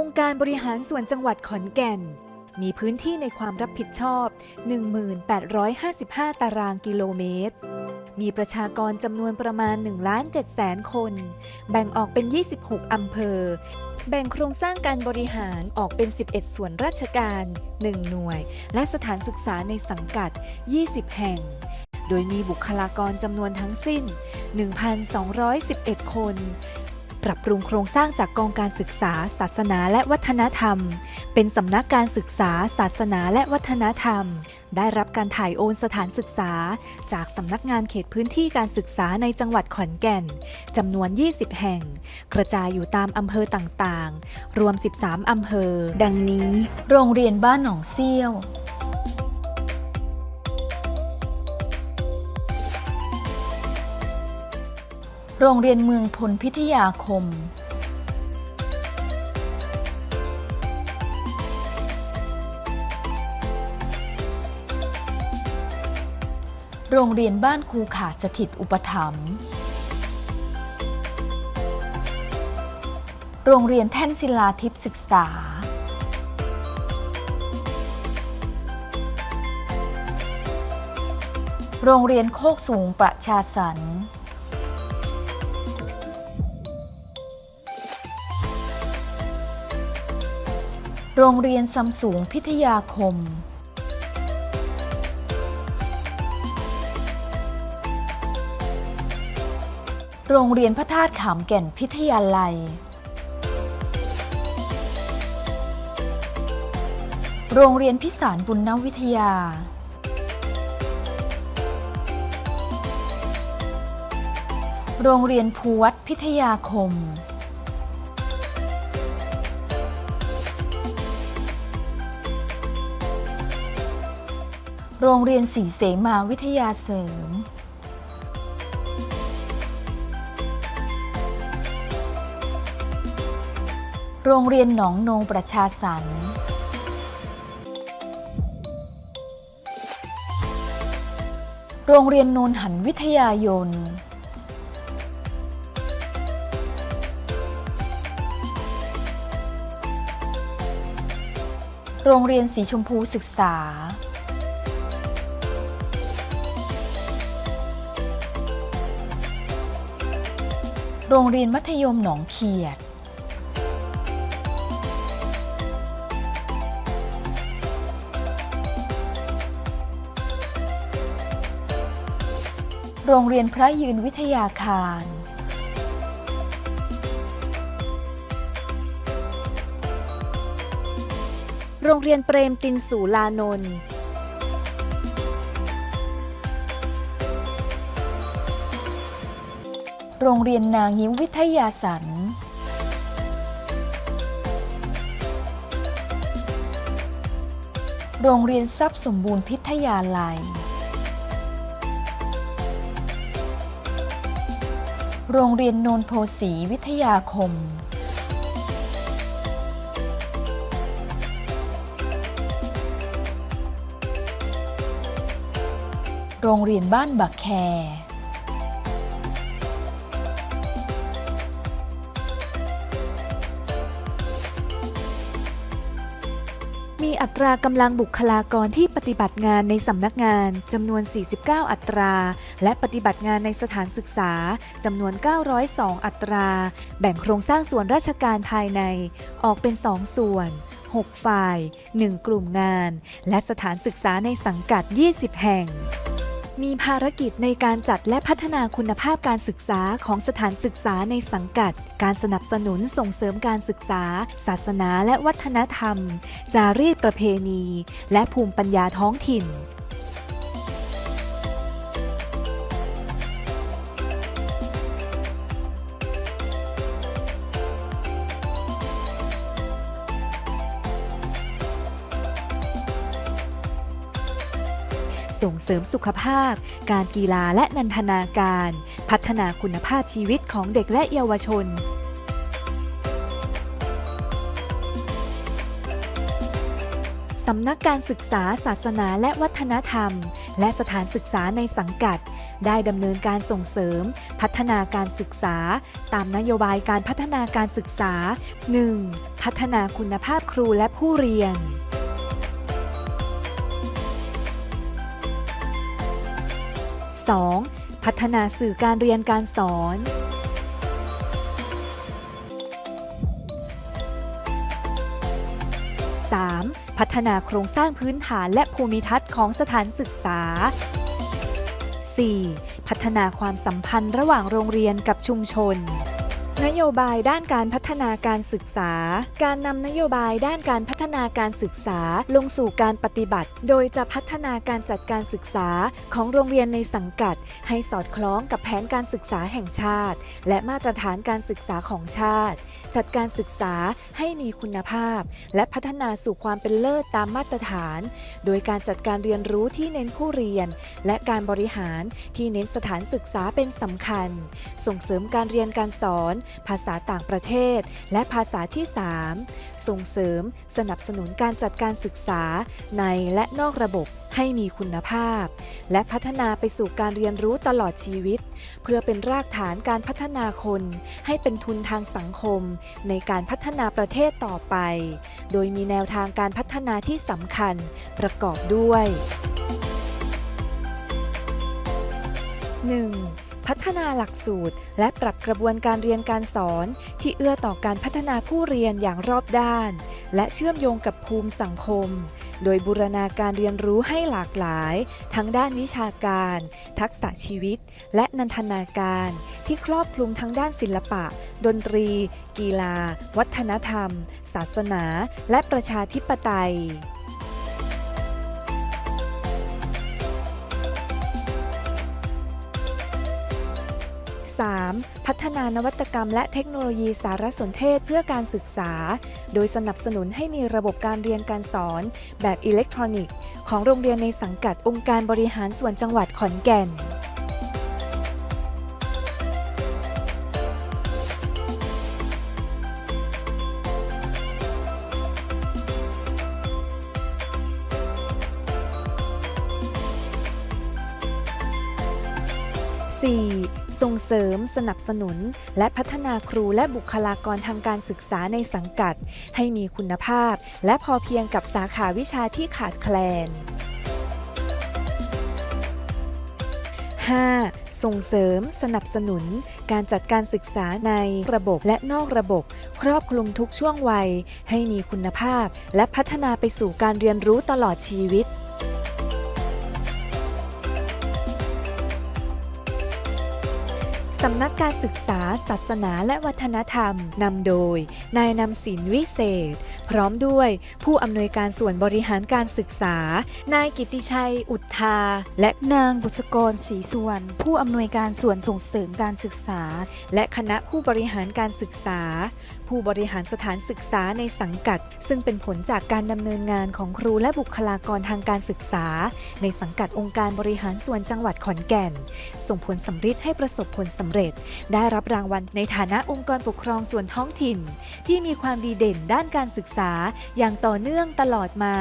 องค์การบริหารส่วนจังหวัดขอนแก่น มีพื้นที่ในความรับผิดชอบ 1855 ตารางกิโลเมตร มีประชากรจำนวนประมาณ1ล้าน7แสนคน แบ่งออกเป็น 26 อำเภอ แบ่งโครงสร้างการบริหารออกเป็น 11 ส่วนราชการ 1 หน่วย และสถานศึกษาในสังกัด 20 แห่งโดยมีบุคลากรจำนวนทั้งสิ้น 1,211 คน ปรับปรุงโครงสร้างจากกองการศึกษา ศาสนาและวัฒนธรรม เป็นสำนักการศึกษา ศาสนาและวัฒนธรรม ได้รับการถ่ายโอนสถานศึกษา จากสำนักงานเขตพื้นที่การศึกษาในจังหวัดขอนแก่นจำนวน 20 แห่ง กระจายอยู่ตามอำเภอต่างๆ รวม 13 อำเภอ ดังนี้ โรงเรียนบ้านหนองเซี่ยว โรงเรียนเมืองพลพิทยาคม โรงเรียนบ้านครูขาสถิตอุปถัมภ์ โรงเรียนแท่นศิลาทิพย์ศึกษา โรงเรียนโคกสูงประชาสรรค์ โรงเรียนซัมสูงพิทยาคม โรงเรียนพระธาตุขามแก่นพิทยาลัย โรงเรียนพิสารบุญนวิทยา โรงเรียนภูวัดพิทยาคม โรงเรียนศรีเสมาวิทยาเสริม โรงเรียนหนองโนงประชาสรรค์โรงเรียนโนนหันวิทยายน โรงเรียนสีชมพูศึกษา โรงเรียนมัธยมหนองเขียด โรงเรียนพระยืนวิทยาคาร โรงเรียนเปรมตินสูลานนท์ โรงเรียนนางยิ้ววิทยาสันโรงเรียนทรัพย์สมบูรณ์พิทยาลัย โรงเรียนโนนโพสีวิทยาคม โรงเรียนบ้านบักแค มีอัตรากำลังบุคลากรที่ปฏิบัติงานในสำนักงานจำนวน 49 อัตรา และปฏิบัติงานในสถานศึกษาจำนวน 902 อัตรา แบ่งโครงสร้างส่วนราชการภายใน ออกเป็น 2 ส่วน 6 ฝ่าย 1 กลุ่มงาน และสถานศึกษาในสังกัด 20 แห่ง มีภารกิจในการจัดและพัฒนาคุณภาพการศึกษาของสถานศึกษาในสังกัด การสนับสนุนส่งเสริมการศึกษา ศาสนาและวัฒนธรรม จารีตประเพณี และภูมิปัญญาท้องถิ่น ส่งเสริมสุขภาพ การกีฬาและนันทนาการ พัฒนาคุณภาพชีวิตของเด็กและเยาวชนสำนักการศึกษาศาสนาและวัฒนธรรม และสถานศึกษาในสังกัด ได้ดำเนินการส่งเสริม พัฒนาการศึกษา ตามนโยบายการพัฒนาการศึกษา 1. พัฒนาคุณภาพครูและผู้เรียน 2. พัฒนาสื่อการเรียนการสอน 3. พัฒนาโครงสร้างพื้นฐานและภูมิทัศน์ของสถานศึกษา 4. พัฒนาความสัมพันธ์ระหว่างโรงเรียนกับชุมชน นโยบายด้านการพัฒนาการศึกษา การนำนโยบายด้านการพัฒนาการศึกษาลงสู่การปฏิบัติ โดยจะพัฒนาการจัดการศึกษาของโรงเรียนในสังกัด ให้สอดคล้องกับแผนการศึกษาแห่งชาติ และมาตรฐานการศึกษาของชาติ จัดการศึกษาให้มีคุณภาพ และพัฒนาสู่ความเป็นเลิศตามมาตรฐาน โดยการจัดการเรียนรู้ที่เน้นผู้เรียน และการบริหารที่เน้นสถานศึกษาเป็นสำคัญ ส่งเสริมการเรียนการสอนภาษาต่างประเทศ และภาษาที่ 3 ส่งเสริมสนับสนุนการจัดการศึกษาในและนอกระบบให้มีคุณภาพ และพัฒนาไปสู่การเรียนรู้ตลอดชีวิต เพื่อเป็นรากฐานการพัฒนาคน ให้เป็นทุนทางสังคม ในการพัฒนาประเทศต่อไป โดยมีแนวทางการพัฒนาที่สำคัญ ประกอบด้วย 1. พัฒนาหลักสูตร และปรับกระบวนการเรียนการสอน ที่เอื้อต่อการพัฒนาผู้เรียนอย่างรอบด้าน และเชื่อมโยงกับภูมิสังคม โดยบูรณาการเรียนรู้ให้หลากหลาย ทั้งด้านวิชาการ ทักษะชีวิต และนันทนาการ ที่ครอบคลุมทั้งด้านศิลปะ ดนตรี กีฬา วัฒนธรรม ศาสนา และประชาธิปไตย 3. พัฒนานวัตกรรมและเทคโนโลยีสารสนเทศเพื่อการศึกษา โดยสนับสนุนให้มีระบบการเรียนการสอนแบบอิเล็กทรอนิกส์ ของโรงเรียนในสังกัดองค์การบริหารส่วนจังหวัดขอนแก่น 4. ส่งเสริม สนับสนุน และพัฒนาครูและบุคลากรทางการศึกษาในสังกัด ให้มีคุณภาพ และพอเพียงกับสาขาวิชาที่ขาดแคลน 5. ส่งเสริม สนับสนุน การจัดการศึกษาในระบบและนอกระบบ ครอบคลุมทุกช่วงวัย ให้มีคุณภาพ และพัฒนาไปสู่การเรียนรู้ตลอดชีวิต สำนักการศึกษา ศาสนาและวัฒนธรรม นำโดย นายนำศิลวิเศษ พร้อมด้วยผู้อำนวยการส่วนบริหารการศึกษา นายกิติชัย อุทธา และนางบุษกรศรีสุวรรณผู้อำนวยการส่วนส่งเสริมการศึกษา และคณะผู้บริหารการศึกษา ผู้บริหารสถานศึกษาในสังกัด ซึ่งเป็นผลจากการดำเนินงานของครูและบุคลากรทางการศึกษา ในสังกัดองค์การบริหารส่วนจังหวัดขอนแก่น ส่งผลสำเร็จให้ประสบผลสำเร็จ ได้รับรางวัลในฐานะองค์กรปกครองส่วนท้องถิ่น ที่มีความดีเด่นด้านการศึกษาอย่างต่อเนื่องตลอดมา